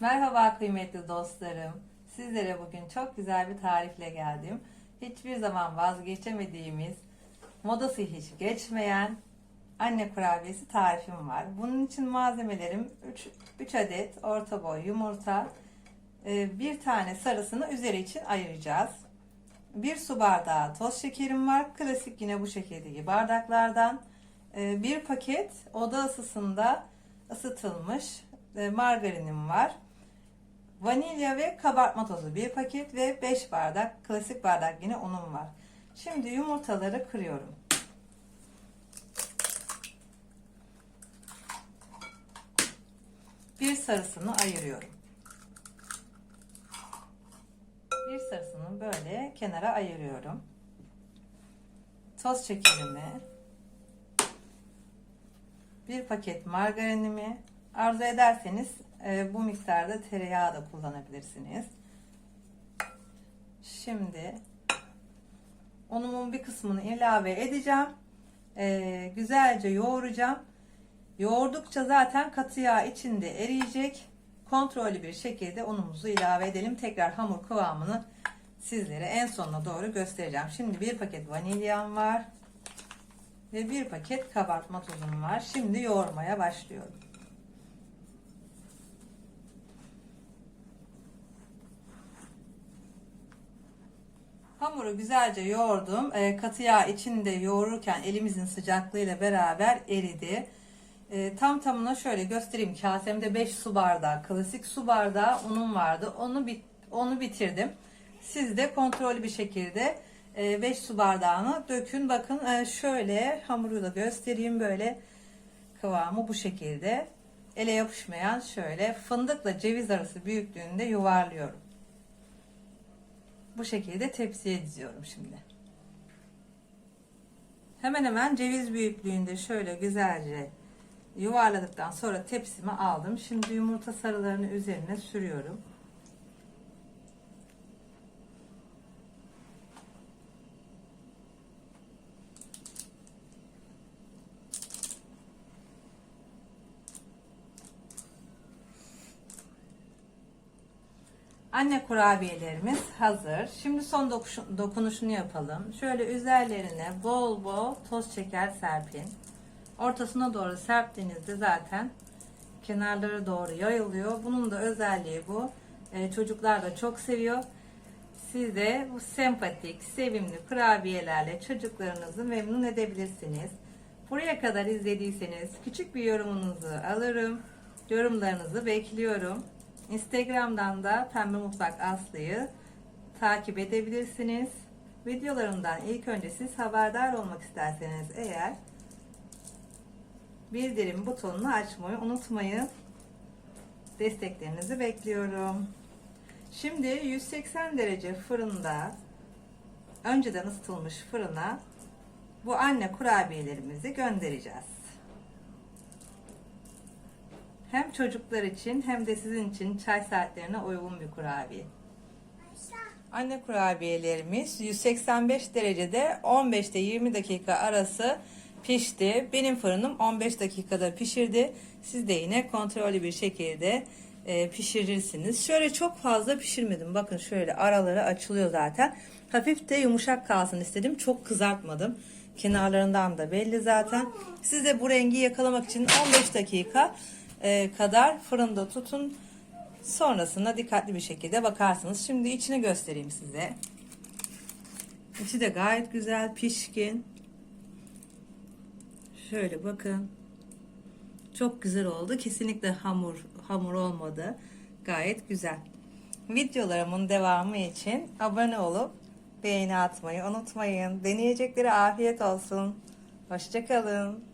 Merhaba kıymetli dostlarım. Sizlere bugün çok güzel bir tarifle geldim. Hiçbir zaman vazgeçemediğimiz, modası hiç geçmeyen anne kurabiyesi tarifim var. Bunun için malzemelerim 3, 3 adet orta boy yumurta, e, bir tane sarısını üzeri için ayıracağız. Bir su bardağı toz şekerim var. Klasik yine bu şekildeki bardaklardan. E, Bir paket oda ısısında ısıtılmış e, margarinim var. Vanilya ve kabartma tozu bir paket ve 5 bardak klasik bardak yine unum var. Şimdi yumurtaları kırıyorum. Bir sarısını ayırıyorum. Bir sarısını böyle kenara ayırıyorum. Toz şekerimi, bir paket margarinimi, arzu ederseniz bu miktarda tereyağı da kullanabilirsiniz. Şimdi unumun bir kısmını ilave edeceğim. E, güzelce yoğuracağım. Yoğurdukça zaten katı yağ içinde eriyecek. Kontrollü bir şekilde unumuzu ilave edelim. Tekrar hamur kıvamını sizlere en sonuna doğru göstereceğim. Şimdi bir paket vanilyam var. Ve bir paket kabartma tozum var. Şimdi yoğurmaya başlıyorum. Hamuru güzelce yoğurdum. E, katı yağ içinde yoğururken elimizin sıcaklığıyla beraber eridi. E, tam tamına şöyle göstereyim. Kasemde 5 su bardağı, klasik su bardağı unum vardı. Onu bit onu bitirdim. Siz de kontrollü bir şekilde 5 su bardağını dökün. Bakın e, şöyle hamuru da göstereyim böyle kıvamı bu şekilde. Ele yapışmayan şöyle fındıkla ceviz arası büyüklüğünde yuvarlıyorum. Bu şekilde tepsiye diziyorum şimdi. Hemen hemen ceviz büyüklüğünde şöyle güzelce yuvarladıktan sonra tepsime aldım. Şimdi yumurta sarılarını üzerine sürüyorum. Anne kurabiyelerimiz hazır. Şimdi son dokunuşunu yapalım. Şöyle üzerlerine bol bol toz şeker serpin. Ortasına doğru serptiğinizde zaten kenarlara doğru yayılıyor. Bunun da özelliği bu. Ee, çocuklar da çok seviyor. Siz de bu sempatik, sevimli kurabiyelerle çocuklarınızı memnun edebilirsiniz. Buraya kadar izlediyseniz küçük bir yorumunuzu alırım. Yorumlarınızı bekliyorum. Instagram'dan da Pembe Mutfak Aslı'yı takip edebilirsiniz. Videolarımdan ilk önce siz haberdar olmak isterseniz eğer bildirim butonunu açmayı unutmayın. Desteklerinizi bekliyorum. Şimdi 180 derece fırında önceden ısıtılmış fırına bu anne kurabiyelerimizi göndereceğiz. Hem çocuklar için hem de sizin için çay saatlerine uygun bir kurabiye. Anne kurabiyelerimiz 185 derecede 15 ile 20 dakika arası pişti. Benim fırınım 15 dakikada pişirdi. Siz de yine kontrollü bir şekilde e, pişirirsiniz. Şöyle çok fazla pişirmedim. Bakın şöyle araları açılıyor zaten. Hafif de yumuşak kalsın istedim. Çok kızartmadım. Kenarlarından da belli zaten. Siz de bu rengi yakalamak için 15 dakika kadar fırında tutun. Sonrasında dikkatli bir şekilde bakarsınız. Şimdi içini göstereyim size. İçi de gayet güzel, pişkin. Şöyle bakın. Çok güzel oldu. Kesinlikle hamur hamur olmadı. Gayet güzel. Videolarımın devamı için abone olup beğeni atmayı unutmayın. Deneyecekleri afiyet olsun. Hoşçakalın.